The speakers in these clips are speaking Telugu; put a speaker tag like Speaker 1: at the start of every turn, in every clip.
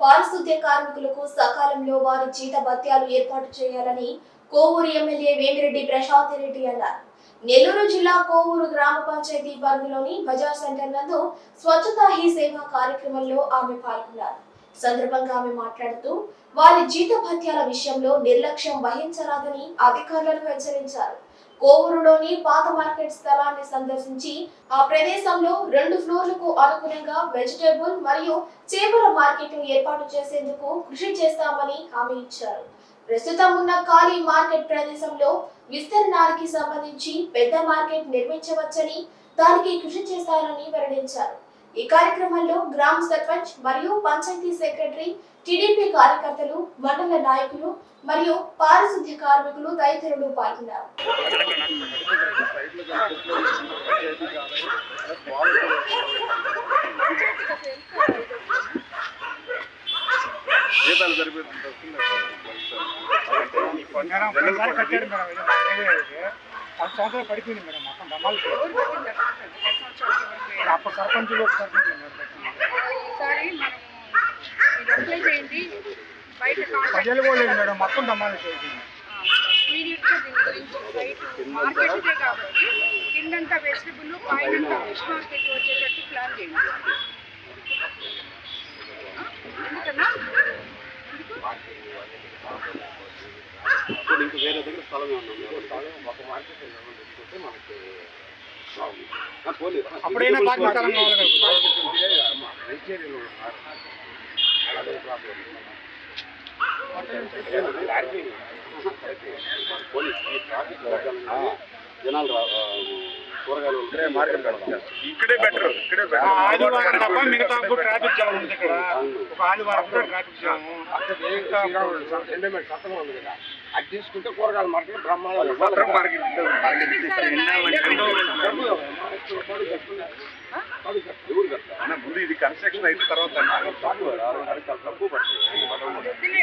Speaker 1: పారిశుద్ధ్య కార్మికులకు సకాలంలో వారి జీత భత్యాలు ఏర్పాటు చేయాలని కోవూరు ఎమ్మెల్యే వేమిరెడ్డి ప్రశాంత్ రెడ్డి అన్నారు. నెల్లూరు జిల్లా కోవూరు గ్రామ పంచాయతీ పరిధిలోని బజార్ సెంటర్ నందు స్వచ్ఛతా హీ సేవ కార్యక్రమంలో ఆమె పాల్గొన్నారు. సందర్భంగా ఆమె మాట్లాడుతూ వారి జీత భత్యాల విషయంలో నిర్లక్ష్యం వహించరాదని అధికారులను హెచ్చరించారు. కోవూరులోని పాత మార్కెట్ స్థలాన్ని సందర్శించి ఆ ప్రదేశంలో రెండు ఫ్లోర్లకు అనుగుణంగా వెజిటేబుల్ మరియు చేపల మార్కెట్ ఏర్పాటు చేసేందుకు కృషి చేస్తామని హామీ ఇచ్చారు. ప్రస్తుతం ఉన్న ఖాళీ మార్కెట్ ప్రదేశంలో విస్తరణకి సంబంధించి పెద్ద మార్కెట్ నిర్మించవచ్చని దానికి కృషి చేస్తారని వెల్లడించారు. ఈ కార్యక్రమంలో గ్రామ సర్పంచ్ మరియు పంచాయతీ సెక్రటరీ టీడీపీ కార్యకర్తలు మండల నాయకులు మరియు పారిశుద్ధ్య కార్మికులు తదితరులు పాల్గొన్నారు.
Speaker 2: జీతాలు
Speaker 3: పది సంవత్సరాలు పడిపోయింది మేడం మొత్తం డబ్బాలు అప్పుడు సర్పంచులు ఒక సర్పంచ్ ఉన్నారు కట్టింది.
Speaker 4: ఒకసారి మనం ఇది అప్లై చేయండి. బయట కాంటాక్ట్
Speaker 3: ప్రజలు కూడా లేదు మేడం మొత్తం డబ్బాలు చేసింది
Speaker 4: ఇమీడియట్గా దీని గురించి బయట మార్కెటే కాబట్టి కిందంతా వెజిటబుల్ పైనంతా ఫిష్ మార్కెట్ వచ్చేటట్టు ప్లాన్ చేయండి? ఎందుకన్నా?
Speaker 2: ఇప్పుడు ఇంక వేరే దగ్గర స్థలం ఒక మార్కెట్ పెట్టుకుంటే మనకి.
Speaker 3: అప్పుడైనా
Speaker 2: జనాలు కూరగాయలు మార్కెట్
Speaker 5: ఇక్కడే బెటర్ ఇక్కడే
Speaker 3: ఆ ఆదివారం తప్ప మిగతా ట్రాఫిక్ జామ్ ఉంది ఇక్కడ. ఒక ఆదివారం కూడా ట్రాఫిక్ జామ్
Speaker 2: ఎండోమెంట్ చట్టం ఉంది కదా. అది తీసుకుంటే కూరగాయల మార్కెట్
Speaker 5: ముందు ఇది కన్స్ట్రక్షన్ అయిన తర్వాత
Speaker 2: తక్కువ పడుతుంది.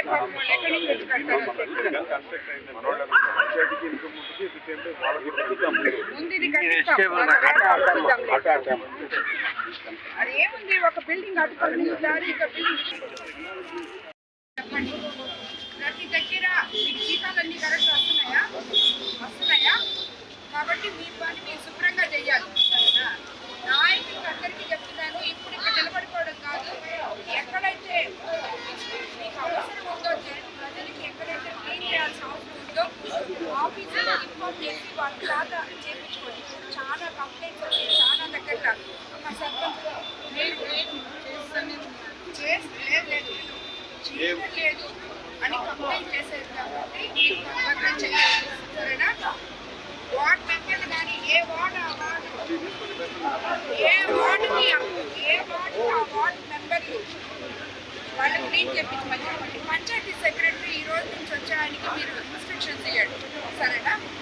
Speaker 2: అటు అటు
Speaker 4: ఏముంది ఒక బిల్డింగ్ ఒక బిల్డింగ్ మీ దగ్గర మీకు జీతాలన్నీ కరెక్ట్ వస్తున్నాయా? వస్తున్నాయా? కాబట్టి మీ పని మీరు శుభ్రంగా చేయాలి. సరేనా నాయకులకు అందరికీ చెప్తున్నాను ఇప్పుడు ఇక్కడ నిలబడిపోవడం కాదు. ఎక్కడైతే మీకు అవసరం ఉందో ప్రజలకి ఎక్కడైతే క్లీన్ చేయాల్సిన అవసరం ఉందో ఆఫీసులో ఇన్ఫార్మ్ చేసి వాళ్ళ చేత చేయించుకోండి చాలా కంప్లైంట్స్ చాలా దగ్గర మా సర్పంచ్ మీరు చేసి లేదు లేదు చేయడం లేదు అని కంప్లైంట్ చేశారు కాబట్టి మీరు తొందరగా చేయాలి సరేనా వార్డ్ మెంబర్లు కానీ ఏ వార్డ్ ఆ వార్డు? ఏ వార్డుకి ఏ వార్డు ఆ వార్డు మెంబర్లు వాళ్ళు క్లీన్ చేయించమని చెప్పండి పంచాయతీ. సెక్రటరీ ఈ రోజు నుంచి వచ్చే ఆయనకి మీరు ఇన్స్ట్రక్షన్స్ ఇవ్వండి సరేనా?